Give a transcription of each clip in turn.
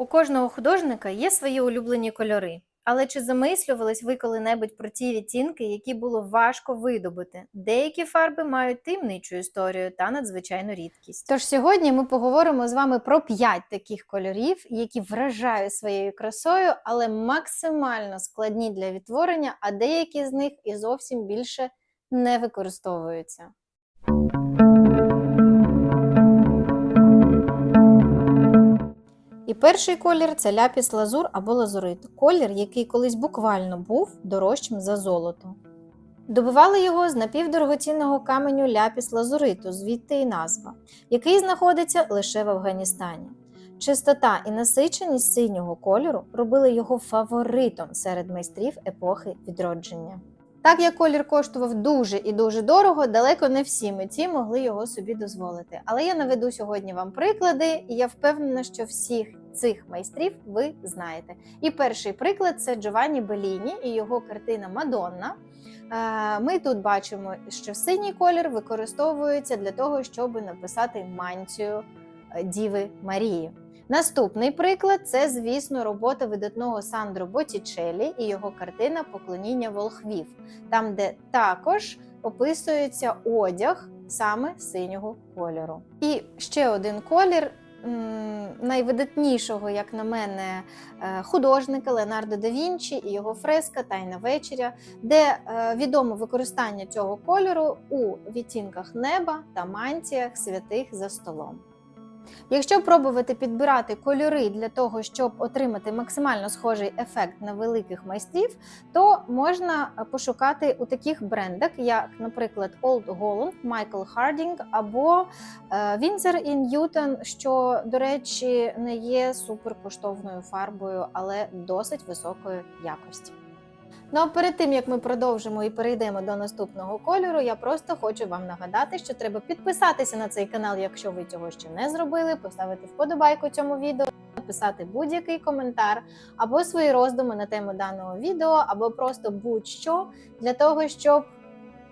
У кожного художника є свої улюблені кольори. Але чи замислювались ви коли-небудь про ті відтінки, які було важко видобути? Деякі фарби мають таємничу історію та надзвичайну рідкість. Тож сьогодні ми поговоримо з вами про п'ять таких кольорів, які вражають своєю красою, але максимально складні для відтворення, а деякі з них і зовсім більше не використовуються. І перший колір це ляпіс лазур або лазурит. Колір, який колись буквально був дорожчим за золото. Добивали його з напівдорогоцінного каменю ляпіс лазуриту, звідти і назва, який знаходиться лише в Афганістані. Чистота і насиченість синього кольору робили його фаворитом серед майстрів епохи відродження. Так як колір коштував дуже і дуже дорого, далеко не всі митці могли його собі дозволити. Але я наведу сьогодні вам приклади, і я впевнена, що всіх цих майстрів ви знаєте. І перший приклад це Джованні Беліні і його картина Мадонна. Е, Ми тут бачимо, що синій колір використовується для того, щоб написати мантію е, Діви Марії. Наступний приклад це, звісно, робота видатного Сандро Боттічеллі і його картина Поклоніння волхвів, там, де також описується одяг саме синього кольору. І ще один колір. Найвидатнішого, як на мене, е, художника Леонардо да Вінчі і його фреска Тайна вечеря, де е, відомо використання цього кольору у відтінках неба та мантіях святих за столом. Якщо пробувати підбирати кольори для того, щоб отримати максимально схожий ефект на великих майстрів, то можна пошукати у таких брендах, як, наприклад, Old Holland, Michael Harding або е, Winsor Newton, що, до речі, не є суперкоштовною фарбою, але досить високої якості. Ну а перед тим як ми продовжимо і перейдемо до наступного кольору, я просто хочу вам нагадати, що треба підписатися на цей канал, якщо ви цього ще не зробили, поставити вподобайку цьому відео, написати будь-який коментар або свої роздуми на тему даного відео, або просто будь-що для того, щоб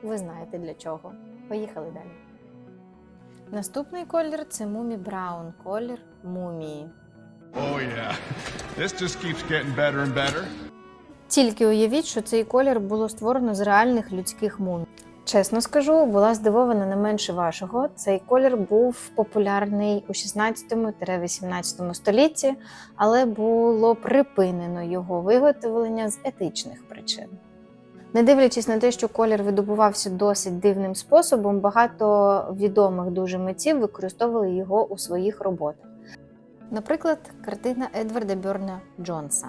ви знаєте для чого. Поїхали далі. Наступний колір це Мумі Браун, колір мумії. Oh, yeah. This just keeps getting better and better. Тільки уявіть, що цей колір було створено з реальних людських мумій. Чесно скажу, була здивована не менше вашого. Цей колір був популярний у 16-18 столітті, але було припинено його виготовлення з етичних причин. Не дивлячись на те, що колір видобувався досить дивним способом, багато відомих дуже митців використовували його у своїх роботах. Наприклад, картина Едварда Бьорна Джонса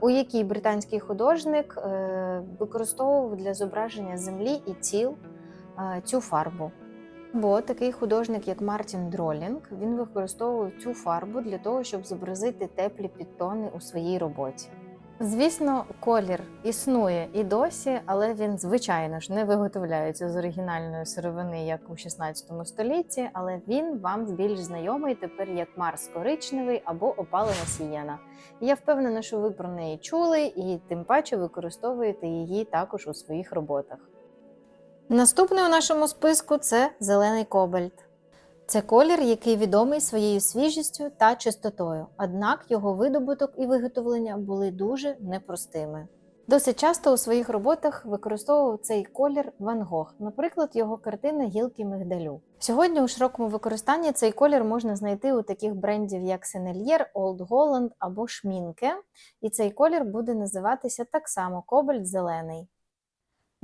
у якій британський художник е, використовував для зображення землі і тіл е, цю фарбу. Бо такий художник, як Мартін Дролінг, він використовував цю фарбу для того, щоб зобразити теплі підтони у своїй роботі. Звісно, колір існує і досі, але він, звичайно ж, не виготовляється з оригінальної сировини, як у 16 столітті, але він вам більш знайомий тепер як Марс коричневий або опалена сієна. Я впевнена, що ви про неї чули і тим паче використовуєте її також у своїх роботах. Наступний у нашому списку це зелений кобальт. Це колір, який відомий своєю свіжістю та чистотою, однак його видобуток і виготовлення були дуже непростими. Досить часто у своїх роботах використовував цей колір Ван Гог, наприклад, його картина Гілки мигдалю. Сьогодні у широкому використанні цей колір можна знайти у таких брендів, як Сенельєр, Old Holland або Шмінке, і цей колір буде називатися так само кобальт зелений.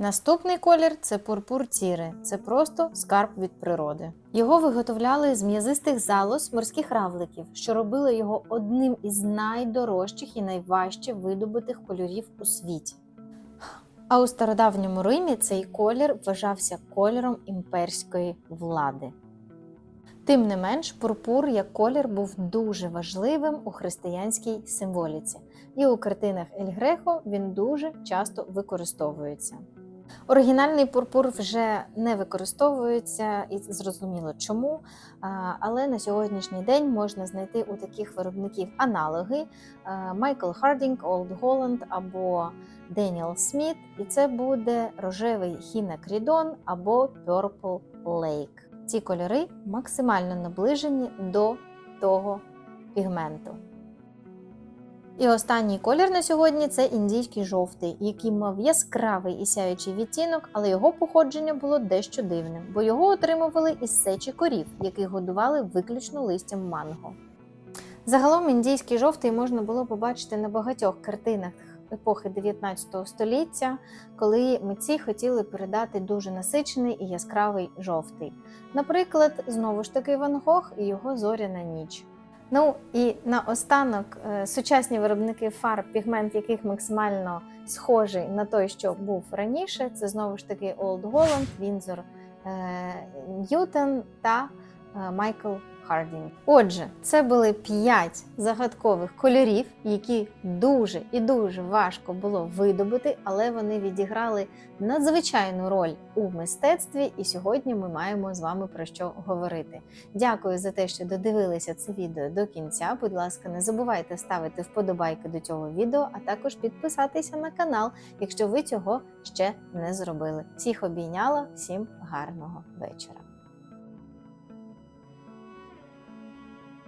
Наступний колір це пурпур тіри. Це просто скарб від природи. Його виготовляли з м'язистих залоз морських равликів, що робило його одним із найдорожчих і найважче видобутих кольорів у світі. А у стародавньому Римі цей колір вважався кольором імперської влади. Тим не менш, пурпур як колір був дуже важливим у християнській символіці, і у картинах Ель Грехо він дуже часто використовується. Оригінальний пурпур вже не використовується і зрозуміло чому. Але на сьогоднішній день можна знайти у таких виробників аналоги Майкл Хардінг, Олд Голланд або Деніел Сміт, і це буде рожевий хінакрідон або Purple Lake. Ці кольори максимально наближені до того пігменту. І останній колір на сьогодні це індійський жовтий, який мав яскравий і сяючий відтінок, але його походження було дещо дивним, бо його отримували із сечі корів, яких годували виключно листям манго. Загалом індійський жовтий можна було побачити на багатьох картинах епохи 19 століття, коли митці хотіли передати дуже насичений і яскравий жовтий. Наприклад, знову ж таки Ван Гог і його зоряна ніч. Ну і наостанок е, сучасні виробники фарб, пігмент яких максимально схожий на той, що був раніше, це знову ж таки Holland, Windsor е, Ньютон та е, Майкл Хардінг. Отже, це були п'ять загадкових кольорів, які дуже і дуже важко було видобути, але вони відіграли надзвичайну роль у мистецтві, і сьогодні ми маємо з вами про що говорити. Дякую за те, що додивилися це відео до кінця. Будь ласка, не забувайте ставити вподобайки до цього відео, а також підписатися на канал, якщо ви цього ще не зробили. Всіх обійняла, всім гарного вечора.